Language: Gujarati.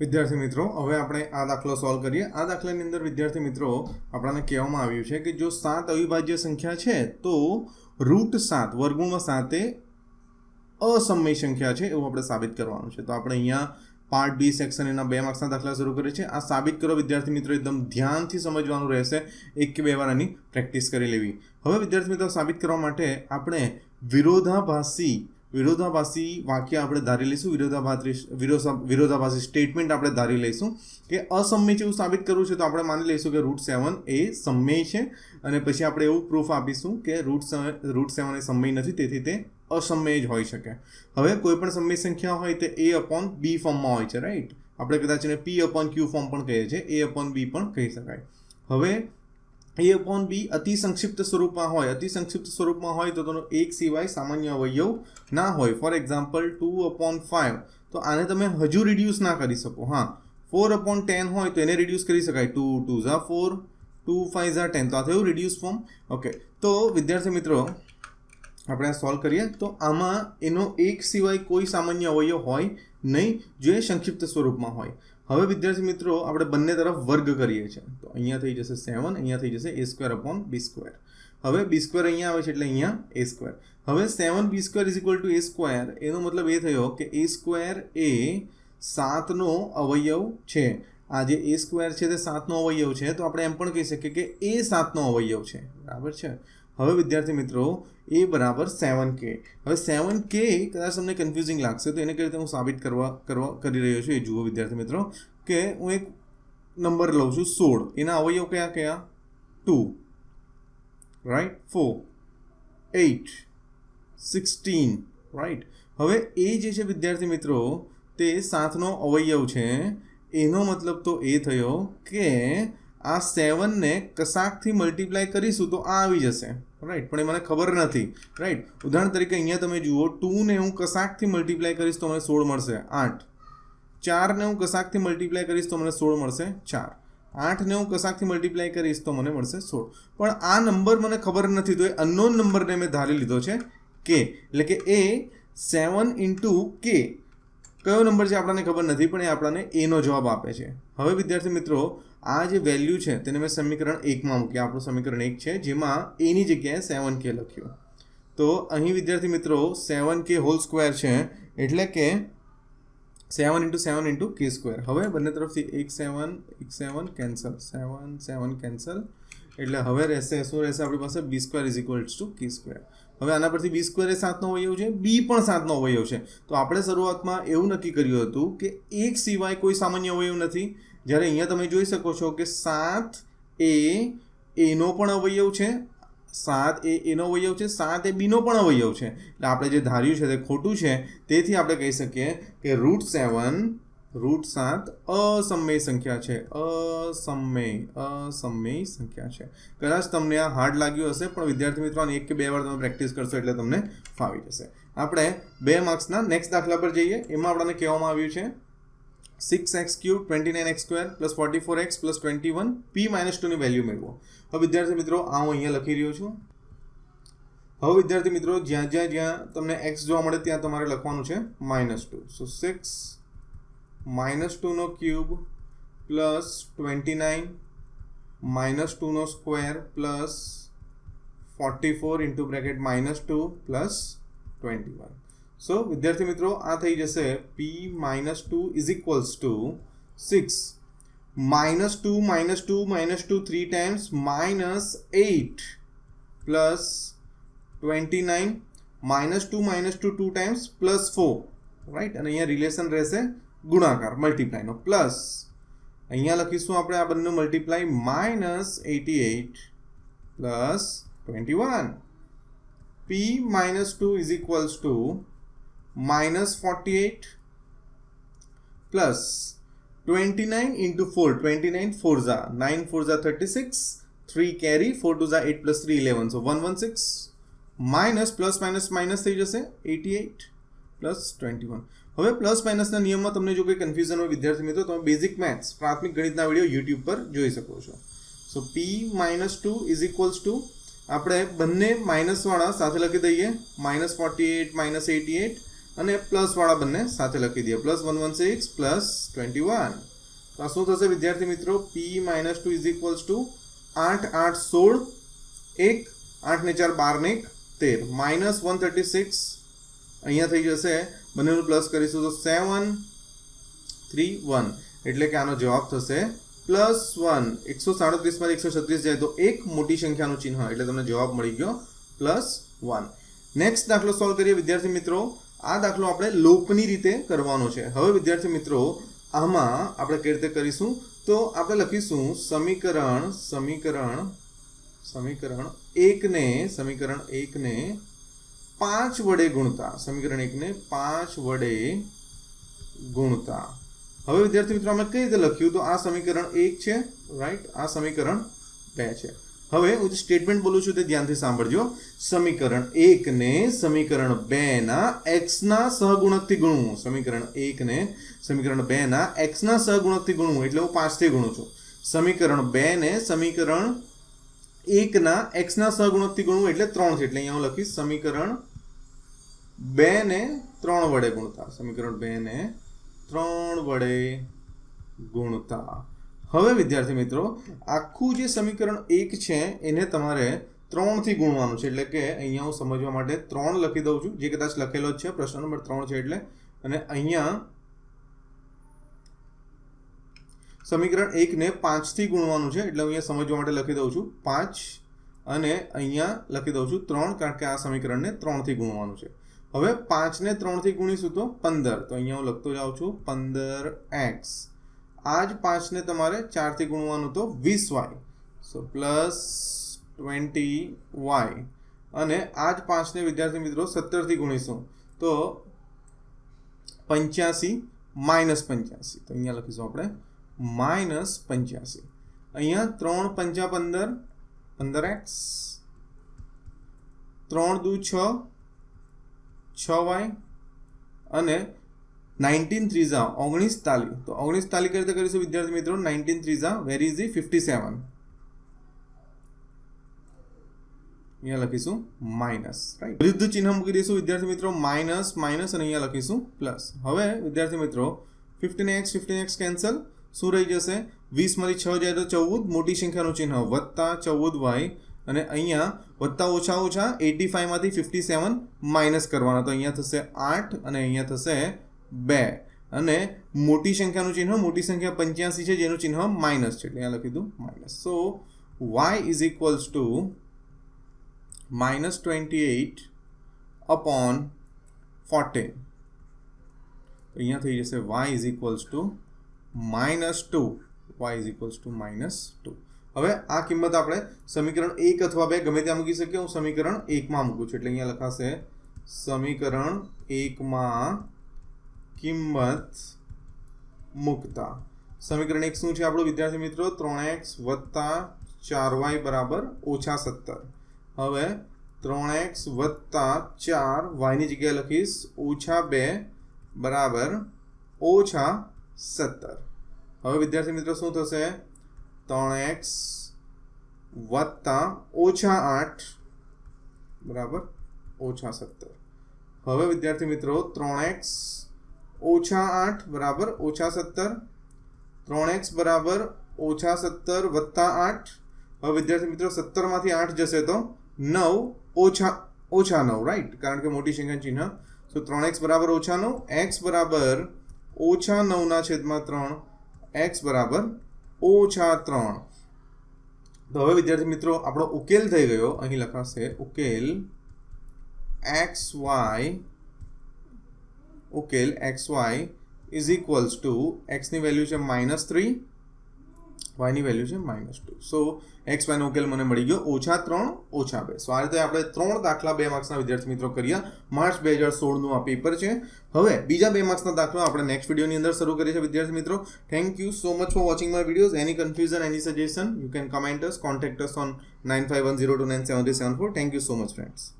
વિદ્યાર્થી મિત્રો, હવે આપણે આ દાખલો સોલ્વ કરીએ. આ દાખલાની અંદર વિદ્યાર્થી મિત્રો, આપણને કહેવામાં આવ્યું છે કે જો સાત અવિભાજ્ય સંખ્યા છે, તો રૂટ સાત વર્ગમૂળમાં સાતે અસમય સંખ્યા છે એવું આપણે સાબિત કરવાનું છે. તો આપણે અહીંયા પાર્ટ બી સેક્શન એના બે માર્ક્સના દાખલા શરૂ કરીએ છીએ આ સાબિત કરો વિદ્યાર્થી મિત્રો, એકદમ ધ્યાનથી સમજવાનું રહેશે. એક કે બે વાર આની પ્રેક્ટિસ કરી લેવી. હવે વિદ્યાર્થી મિત્રો, સાબિત કરવા માટે આપણે વિરોધાભાસી વિરોધાભાસી વાક્ય આપણે ધારી લઈશું. વિરોધાભાસી વિરોધા- વિરોધાભાસી સ્ટેટમેન્ટ આપણે ધારી લઈશું કે અસમય છે એવું સાબિત કરવું છે તો આપણે માની લઈશું કે રૂટ સેવન એ સમય છે અને પછી આપણે એવું પ્રૂફ આપીશું કે રૂટ રૂટ સેવન એ સમય નથી, તેથી તે અસમય જ હોઈ શકે. હવે કોઈ પણ સમય સંખ્યા હોય તે એ અપોન બી ફોર્મમાં હોય છે રાઈટ આપણે કદાચ એને પી અપોન ક્યુ ફોર્મ પણ કહીએ છીએ એ અપોન બી પણ કહી શકાય. હવે એ અપોન બી અતિ સંક્ષિપ્ત સ્વરૂપમાં હોય. અતિ સંક્ષિપ્ત સ્વરૂપમાં હોય તો તેનો એક સિવાય સામાન્ય અવયવ ના હોય. For example two upon five તો આને તમે હજુ રિડ્યુસ ના કરી શકો. હા. ફોર અપોન ટેન હોય તો એને રિડ્યુસ કરી શકાય. ટુ ટુ ઝા ફોર ટુ ફાઇવ ઝા ટેન તો આ થયું રિડ્યુસ ફોર્મ ઓકે તો વિદ્યાર્થી મિત્રો, આપણે સોલ્વ કરીએ. તો આમાં એનો એક સિવાય કોઈ સામાન્ય અવયવ હોય નહીં, જો સંક્ષિપ્ત સ્વરૂપમાં હોય. હવે વિદ્યાર્થી મિત્રો, આપણે બંને તરફ વર્ગ કરીએ છીએ. તો અહીંયા થઈ જશે સેવન અહીંયા થઈ જશે A square upon B square હવે બી સ્ક્વેર અહીંયા આવે છે એટલે અહીંયા એ સ્ક્વેર હવે seven B square is equal to A square એનો મતલબ એ થયો કે એ સ્ક્વેર એ સાતનો અવયવ છે. આ જે એ સ્ક્વેર છે તે સાતનો અવયવ છે, તો આપણે એમ પણ કહી શકીએ કે એ સાતનો અવયવ છે. બરાબર છે? હવે વિદ્યાર્થી મિત્રો, એ બરાબર સેવન કે હવે સેવન કે કદાચ તમને કન્ફ્યુઝિંગ લાગશે, તો એને કઈ રીતે હું સાબિત કરવા કરવા, કરી રહ્યો છું એ જુઓ વિદ્યાર્થી મિત્રો, કે હું એક નંબર લઉં છું સોળ. એના અવયવ કયા કયા? Two right four eight sixteen right હવે એ જે છે વિદ્યાર્થી મિત્રો, તે સાતનો અવયવ છે. એનો મતલબ તો એ થયો કે આ સેવનને કશાકથી મલ્ટીપ્લાય કરીશું તો આ આવી જશે. રાઈટ પણ એ મને ખબર નથી. રાઈટ ઉદાહરણ તરીકે અહીંયા તમે જુઓ ટુને હું કશાકથી મલ્ટીપ્લાય કરીશ તો મને સોળ મળશે. આઠ. ચારને હું કશાકથી મલ્ટીપ્લાય કરીશ તો મને સોળ મળશે. ચાર. આઠને હું કશાકથી મલ્ટીપ્લાય કરીશ તો મને મળશે સોળ. પણ આ નંબર મને ખબર નથી, તો એ અનનોન નંબરને મેં ધારી લીધો છે. કે એટલે કે એ સેવન ઇન્ટુ કે કયો નંબર છે આપણને ખબર નથી, પણ એ આપણને એનો જવાબ આપે છે. હવે વિદ્યાર્થી મિત્રો, આ જે વેલ્યુ છે તેને મેં સમીકરણ એકમાં મૂક્યા. આપણું સમીકરણ એક છે, જેમાં એની જગ્યાએ સેવન કે લખ્યું. તો અહીં વિદ્યાર્થી મિત્રો સેવન કે હોલ સ્ક્વેર છે, એટલે કે seven into seven into K square હવે બંને તરફથી એક સેવન એક સેવન કેન્સલ સેવન સેવન કેન્સલ એટલે હવે રહેશે, શું રહેશે? આપણી પાસે B square is equals to K square હવે આના પરથી બી સ્ક્વેર એ સાતનો અવયવ છે બી પણ સાતનો અવયવ છે. તો આપણે શરૂઆતમાં એવું નક્કી કર્યું હતું કે એક સિવાય કોઈ સામાન્ય અવયવ નથી. જ્યારે અહીંયા તમે જોઈ શકો છો કે સાત એ એનો પણ અવયવ છે, સાત એ એનો અવયવ છે, સાત એ બીનો પણ અવયવ છે. એટલે આપણે જે ધાર્યું છે તે ખોટું છે. તેથી આપણે કહી શકીએ કે રૂટ સેવન રૂટ સાત અસમય સંખ્યા છે. અસમય અસમય સંખ્યા છે. કદાચ તમને આ હાર્ડ લાગ્યું હશે, પણ વિદ્યાર્થી મિત્રો એક કે બે વાર તમે પ્રેક્ટિસ કરશો એટલે તમને ફાવી જશે. આપણે બે માર્ક્સના નેક્સ્ટ દાખલા પર જઈએ. એમાં આપણને કહેવામાં આવ્યું છે six X cube twenty nine X square plus forty four X plus twenty one P minus ટુની value મેળવો. હવે વિદ્યાર્થી મિત્રો, આ હું અહીંયા લખી રહ્યો છું. હવે વિદ્યાર્થી મિત્રો, જ્યાં જ્યાં જ્યાં તમને એક્સ જોવા મળે, ત્યાં તમારે લખવાનું છે minus two so six minus ટુનો cube plus twenty nine, minus ટુનો square plus forty four into bracket minus two plus twenty one. So, વિદ્યાર્થી મિત્રો, આ થઈ જશે P minus two is equals to six. Minus two minus two minus two three times minus eight plus twenty nine, minus two minus two two times plus four. Right? અને અહીંયા રિલેશન રહેશે ગુણાકાર મલ્ટીપ્લાયનો પ્લસ અહીંયા લખીશું આપણે આ બંને multiply minus eighty eight plus twenty one P minus two is equals to minus forty eight plus twenty nine into four twenty nine four Jha nine four Jha thirty six three carry four two Jha eight plus three eleven so one one six minus plus minus minus થઈ જશે eighty eight plus twenty one હવે પ્લસ માઇનસના નિયમમાં તમને જો કોઈ કન્ફ્યુઝન હોય વિદ્યાર્થી મિત્રો, તમે બેઝિક મેથ્સ પ્રાથમિક ગણિતના વીડિયો યુટ્યુબ પર જોઈ શકો છો. So P minus two is equals to આપણે બંને માઇનસવાળા સાથે લખી દઈએ. Minus forty eight minus eighty eight અને પ્લસવાળા બંને સાથે લખી દઈએ. Plus one one six plus twenty one તો આ શું થશે વિદ્યાર્થી મિત્રો? P minus two is equals to આઠ આઠ, સોળ, એક, આઠ ને ચાર, બાર ને એક, તેર. માઇનસ વન થર્ટી સિક્સ અહીંયા થઈ જશે, બંનેનું પ્લસ કરીશું તો સેવન થ્રી વન એટલે કે આનો જવાબ થશે પ્લસ વન એકસો સાડત્રીસમાંથી એકસો છત્રીસ જાય તો એક મોટી સંખ્યાનું ચિહ્ન, એટલે તમને જવાબ મળી ગયો પ્લસ વન નેક્સ્ટ દાખલો સોલ્વ કરીએ વિદ્યાર્થી મિત્રો. આ દાખલો આપણે લોપની રીતે કરવાનો છે. હવે વિદ્યાર્થી મિત્રો, આમાં આપણે કઈ રીતે કરીશું? તો આપણે લખીશું સમીકરણ સમીકરણ સમીકરણ એકને સમીકરણ એકને પાંચ વડે ગુણતા. સમીકરણ એકને પાંચ વડે ગુણતા. હવે વિદ્યાર્થી મિત્રો અમે કઈ રીતે લખ્યું? તો આ સમીકરણ એક છે રાઈટ આ સમીકરણ બે છે. હવે હું જે સ્ટેટમેન્ટ બોલું છું તે ધ્યાનથી સાંભળજો. સમીકરણ એકને સમીકરણ બેના એક્સના સહગુણકથી ગુણવું. સમીકરણ એકને સમીકરણ બેના એક્સના સહગુણકથી ગુણવું. એટલે હું પાંચથી ગુણું છું. સમીકરણ બેને સમીકરણ એકના એક્સના સહગુણકથી ગુણવું એટલે ત્રણ છે. એટલે અહીંયા હું લખીશ સમીકરણ બે ને ત્રણ વડે ગુણતા. સમીકરણ બે ને ત્રણ વડે ગુણતા. હવે વિદ્યાર્થી મિત્રો, આખું જે સમીકરણ એક છે, એને તમારે ત્રણથી ગુણવાનું છે. એટલે કે અહીંયા હું સમજવા માટે ત્રણ લખી દઉં છું. જે કદાચ લખેલો જ છે, પ્રશ્ન નંબર ત્રણ છે એટલે. અને અહીંયા સમીકરણ એકને પાંચથી ગુણવાનું છે, એટલે હું અહીંયા સમજવા માટે લખી દઉં છું પાંચ અને અહીંયા લખી દઉં છું ત્રણ, કારણ કે આ સમીકરણને ત્રણથી ગુણવાનું છે. હવે પાંચને ત્રણથી ગુણીશું તો પંદર. તો અહીંયા હું લખતો જાઉં છું પંદર એક્સ. આ જ પાંચને તમારે ચારથી ગુણવાનું તો વીસ Y. So plus twenty Y. અને આ જ પાંચને વિદ્યાર્થી મિત્રો સત્તરથી ગુણીશું તો પંચ્યાસી માઇનસ પંચ્યાસી. તો અહીંયા લખીશું આપણે માઇનસ પંચ્યાસી. અહીંયા ત્રણ પંચા પંદર પંદર એક્સ, ત્રણ દુ છ છ વાય, અને નાઇન્ટીન થ્રીઝા ઓગણીસ તાલી. તો ઓગણીસ તાલી કઈ રીતે કરીશું વિદ્યાર્થી મિત્રો? નાઇન્ટીન થ્રીઝા વેર ઇઝ ફિફ્ટી સેવન. અહીંયા લખીશું માઇનસ, રાઈટ? વિરુદ્ધ ચિહ્ન મૂકી દઈશું વિદ્યાર્થી મિત્રો, માઇનસ માઇનસ, અને અહીંયા લખીશું પ્લસ. હવે વિદ્યાર્થી મિત્રો, fifteen X fifteen X cancel. શું રહી જશે? વીસમાંથી છ જાય તો ચૌદ, મોટી સંખ્યાનું ચિહ્ન વત્તા ચૌદ વાય. અને અહીંયા વત્તા ઓછા ઓછા એટી ફાઈવમાંથી ફિફ્ટી સેવન માઇનસ કરવાના. તો અહીંયા થશે આઠ અને અહીંયા થશે બે. અને મોટી સંખ્યાનું ચિહ્ન, મોટી સંખ્યા પંચ્યાસી છે, જેનું ચિહ્ન માઇનસ છે. એટલે અહીંયા લખી દઉં minus so, Y is equals to minus twenty eight upon fourteen અહીંયા થઈ જશે Y is equals to minus two Y is equals to minus two હવે આ કિંમત આપણે સમીકરણ એક અથવા બે ગમે ત્યાં મૂકી શકીએ. હું સમીકરણ એકમાં મૂકું છું. એટલે અહીંયા લખાશે, સમીકરણ એકમાં કિંમત મૂકતા. સમીકરણ એક શું છે આપણું? વિદ્યાર્થી મિત્રો, ત્રણ એક્સ વત્તા ચાર વાય બરાબર ઓછા સત્તર. હવે ત્રણ એક્સ વત્તા ચાર વાયની જગ્યાએ લખીશ, ઓછા બે બરાબર ઓછા સત્તર. હવે વિદ્યાર્થી મિત્રો શું થશે? ત્રણ એક્સ વત્તા ઓછા આઠ, બરાબર? ઓછા સત્તર. હવે વિદ્યાર્થી મિત્રો, ત્રણ એક્સ ઓછા આઠ, બરાબર? ઓછા સત્તર. ત્રણ એક્સ બરાબર ઓછા સત્તર વત્તા આઠ. હવે વિદ્યાર્થી મિત્રો, સત્તરમાંથી આઠ જશે તો નવ ઓછા ઓછા નવ રાઈટ કારણ કે મોટી સંખ્યા ચિહ્ન. તો ત્રણ એક્સ બરાબર ઓછા નવ, એક્સ બરાબર ઓછા નવના છેદમાં ત્રણ. એક્સ બરાબર ઓછા ત્રણ. તો હવે વિદ્યાર્થી મિત્રો, આપણો ઉકેલ થઈ ગયો. અહીં લખાશે, ઉકેલ એક્સ વાય ઉકેલ X Y is equals to એક્સની value છે માઇનસ થ્રી વાયની વેલ્યુ છે માઇનસ ટુ સો એક્સ વાયનો ઉકેલ મને મળી ગયો. ઓછા ત્રણ, ઓછા બે. સો આ રીતે આપણે ત્રણ દાખલા બે માર્ક્સના વિદ્યાર્થી મિત્રો કર્યા. માર્ચ બે હજાર સોળનું આ પેપર છે. હવે, બીજા બે માર્ક્સના દાખલા આપણે નેક્સ્ટ વિડીયોની અંદર શરૂ કરીએ છીએ વિદ્યાર્થી મિત્રો. Thank you so much for watching my videos any confusion any suggestion you can comment us contact us on nine five one zero two nine seven three seven four thank you so much friends